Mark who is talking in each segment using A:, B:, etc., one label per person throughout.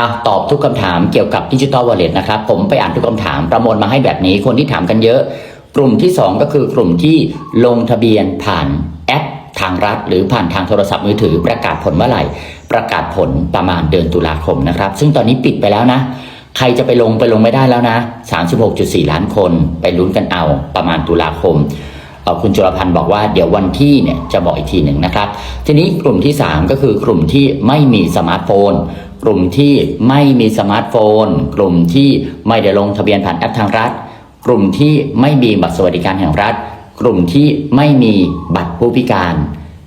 A: อะตอบทุกคำถามเกี่ยวกับดิจิ t a ลวอลเล็ตนะครับ ผมไปอ่านทุกคำถามประมวลมาให้แบบนี้ คนที่ถามกันเยอะ กลุ่มที่ 2 ก็คือกลุ่มที่ลงทะเบียนผ่านแอปทางรัฐ หรือผ่านทางโทรศัพท์มือถือ ประกาศผลเมื่อไหร่ ประกาศผลประมาณเดือนตุลาคมนะครับ ซึ่งตอนนี้ปิดไปแล้วนะ ใครจะไปลงไปลงไม่ได้แล้วนะ 36.4 ล้านคนไปลุ้นกันเอาประมาณตุลาคมคุณจุลพันธ์บอกว่าเดี๋ยววันที่เนี่ยจะบอกอีกทีหนึ่งนะครับ ทีนี้กลุ่มที่ 3 ก็คือกลุ่มที่ไม่มีสมาร์ทโฟน กลุ่มที่ไม่มีสมาร์ทโฟน กลุ่มที่ไม่ได้ลงทะเบียนผ่านแอปทางรัฐ กลุ่มที่ไม่มีบัตรสวัสดิการแห่งรัฐ กลุ่มที่ไม่มีบัตรผู้พิการ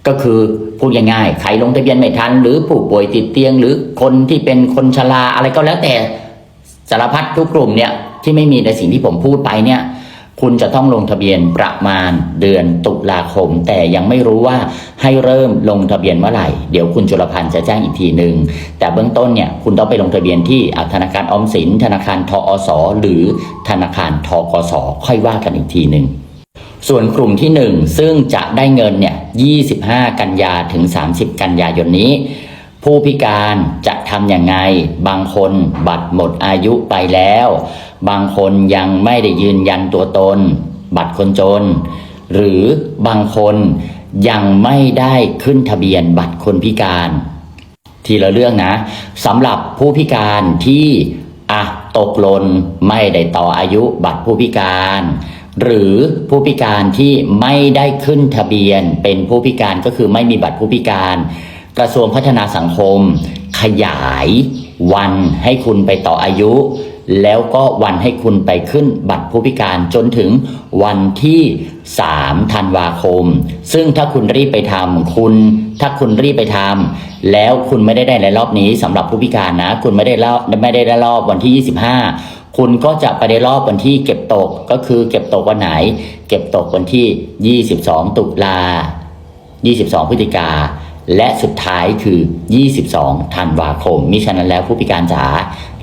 A: ก็คือพูดง่ายๆใครลงทะเบียนไม่ทัน หรือผู้ป่วยติดเตียง หรือคนที่เป็นคนชราอะไรก็แล้วแต่สารพัดทุกกลุ่มเนี่ยที่ไม่มีในสิ่งที่ผมพูดไปเนี่ย คุณจะต้องลงทะเบียนประมาณเดือนตุลาคม แต่ยังไม่รู้ว่าให้เริ่มลงทะเบียนเมื่อไหร่ เดี๋ยวคุณจุลพันธ์จะแจ้งอีกทีหนึ่งแต่เบื้องต้นเนี่ยคุณต้องไปลงทะเบียนที่ธนาคารออมสิน ธนาคารทอสหรือธนาคารทกสค่อยว่ากันอีกทีหนึ่งส่วนกลุ่มที่ 1 ซึ่งจะได้เงินเนี่ย 25 กันยาถึง 30 กันยายนนี้ ผู้พิการจะทำอย่างไง บางคนบัตรหมดอายุไปแล้ว บางคนยังไม่ได้ยืนยันตัวตน บัตรคนจน หรือบางคนยังไม่ได้ขึ้นทะเบียนบัตรคนพิการ ทีละเรื่องนะสำหรับผู้พิการที่อะตกหล่นไม่ได้ต่ออายุบัตรผู้พิการ หรือผู้พิการที่ไม่ได้ขึ้นทะเบียนเป็นผู้พิการก็คือไม่มีบัตรผู้พิการ กระทรวงพัฒนาสังคม ขยายวันให้คุณไปต่ออายุ แล้วก็วันให้คุณไปขึ้นบัตรผู้พิการจนถึงวันที่ 3 ธันวาคม ซึ่งถ้าคุณรีบไปทำคุณ ถ้าคุณรีบไปทำแล้วคุณไม่ได้ได้ในรอบนี้สำหรับผู้พิการนะ คุณไม่ได้รอบไม่ได้ได้รอบวันที่ 25คุณก็จะไปได้รอบวันที่เก็บตกก็คือเก็บตกวันไหน เก็บตกวันที่ 22 ตุลา 22 พฤศจิกา และสุดท้ายคือ 22 ธันวาคม มิฉะนั้นแล้วผู้พิการจ๋า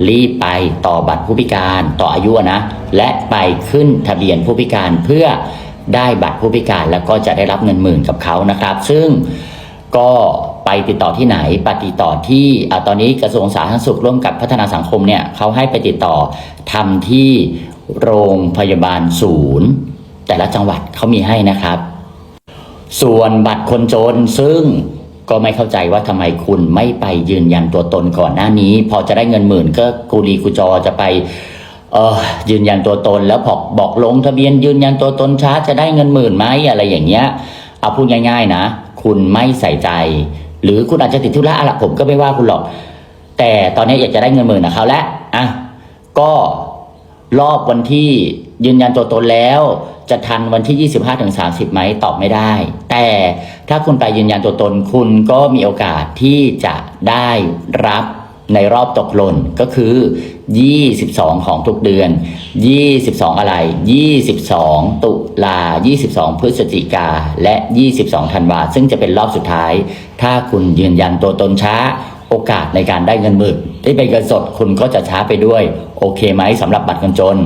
A: รีบไปต่อบัตรผู้พิการต่ออายุนะ และไปขึ้นทะเบียนผู้พิการเพื่อได้บัตรผู้พิการแล้วก็จะได้รับเงินหมื่นกับเขานะครับ ซึ่งก็ไปติดต่อที่ไหนไปติดต่อที่อตอนนี้กระทรวงสาธารณสุขร่วมกับพัฒนาสังคมเนี่ยเขาให้ไปติดต่อทำที่โรงพยาบาลศูนย์ แต่ละจังหวัดเขามีให้นะครับ ส่วนบัตรคนจนซึ่ง ก็ไม่เข้าใจว่าทำไมคุณไม่ไปยืนยันตัวตนก่อนหน้านี้ พอจะได้เงินหมื่นก็กูรีกูจอจะไปเออยืนยันตัวตนแล้วพอบอกลงทะเบียนยืนยันตัวตนช้าจะได้เงินหมื่นไหมอะไรอย่างเงี้ยเอาพูดง่ายๆนะ คุณไม่ใส่ใจ หรือคุณอาจจะติดธุระอะไรผมก็ไม่ว่าคุณหรอก แต่ตอนนี้อยากจะได้เงินหมื่นนะเขาแล้วอะก็รอบวันที่ ยืนยันตัวตนแล้วจะทันวันที่ 25ถึง30 ไหมตอบไม่ได้ แต่ถ้าคุณไปยืนยันตัวตนคุณก็มีโอกาสที่จะได้รับในรอบตกหล่นก็คือ 22 ของทุกเดือน 22 อะไร 22 ตุลา 22 พฤศจิกา และ 22 ธันวา ซึ่งจะเป็นรอบสุดท้าย ถ้าคุณยืนยันตัวตนช้า โอกาสในการได้เงินหมื่นได้เป็นเงินสดคุณก็จะช้าไปด้วย โอเคไหมสำหรับบัตรคนจน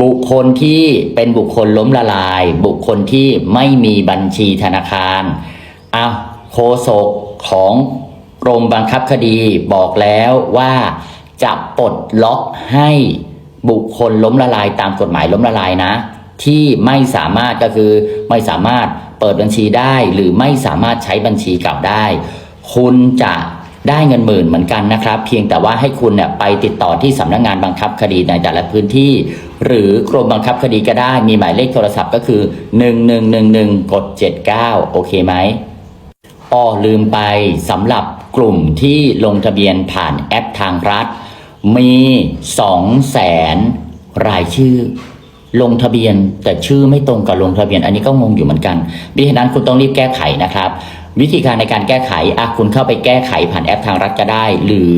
A: บุคคลที่เป็นบุคคลล้มละลาย บุคคลที่ไม่มีบัญชีธนาคารอาโฆษกของกรมบังคับคดีบอกแล้วว่าจะปลดล็อกให้บุคคลล้มละลายตามกฎหมายล้มละลายนะ ที่ไม่สามารถก็คือไม่สามารถเปิดบัญชีได้หรือไม่สามารถใช้บัญชีเก่าได้ คุณจะ ได้เงินหมื่นเหมือนกันนะครับ เพียงแต่ว่าให้คุณเนี่ยไปติดต่อที่สำนักงานบังคับคดีในแต่ละพื้นที่ หรือกรมบังคับคดีก็ได้มีหมายเลขโทรศัพท์ก็คือ 1111กด79 โอเคไหมอ้อลืมไปสำหรับกลุ่มที่ลงทะเบียนผ่านแอปทางรัฐ มี2 0 0แสนรายชื่อ ลงทะเบียนแต่ชื่อไม่ตรงกับลงทะเบียน อันนี้ก็งงอยู่เหมือนกันดังนั้นคุณต้องรีบแก้ไขนะครับ วิธีการในการแก้ไขอคุณเข้าไปแก้ไขผ่านแอปทางรัฐก็ได้ หรือ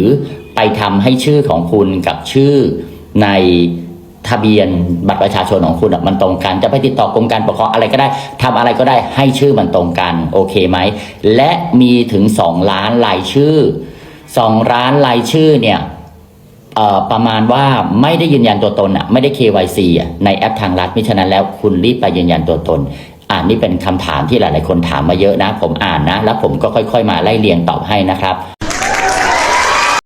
A: ไปทำให้ชื่อของคุณกับชื่อในทะเบียนบัตรประชาชนของคุณมันตรงกัน จะไปติดต่อกรมการปกครองอะไรก็ได้ทำอะไรก็ได้ให้ชื่อมันตรงกันโอเคไหมและมีถึง 2 ล้านรายชื่อ 2 ล้านรายชื่อเนี่ยประมาณว่าไม่ได้ยืนยันตัวตนอะไม่ได้ KYC อะในแอปทางรัฐมิฉะนั้นแล้วคุณรีบไปยืนยันตัวตน อ่านนี่เป็นคำถามที่หลาย ๆ คนถามมาเยอะนะ ผมอ่านนะ แล้วผมก็ค่อย ๆ มาไล่เรียงตอบให้นะครับ